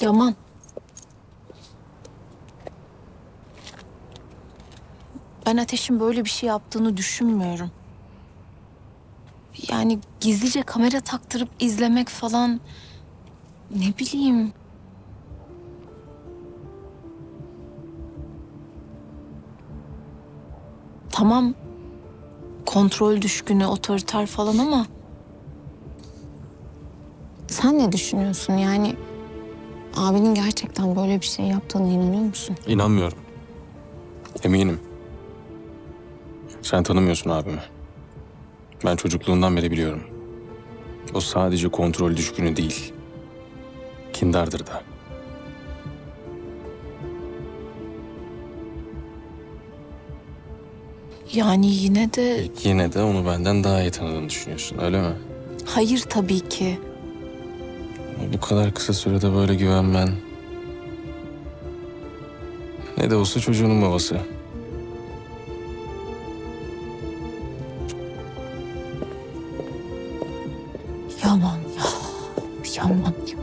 Yaman. Ben Ateş'in böyle bir şey yaptığını düşünmüyorum. Yani gizlice kamera taktırıp izlemek falan... Ne bileyim. Tamam. Kontrol düşkünü, otoriter falan ama... Sen ne düşünüyorsun? Yani abinin gerçekten böyle bir şey yaptığına inanıyor musun? İnanmıyorum. Eminim. Sen tanımıyorsun abimi. Ben çocukluğundan beri biliyorum. O sadece kontrol düşkünü değil. Kindardır da. Yani yine de Yine de onu benden daha iyi tanıdığını düşünüyorsun öyle mi? hayır tabii ki. Bu kadar kısa sürede böyle güvenmen... Ne de olsa çocuğunun babası. Yaman ya. Yaman ya.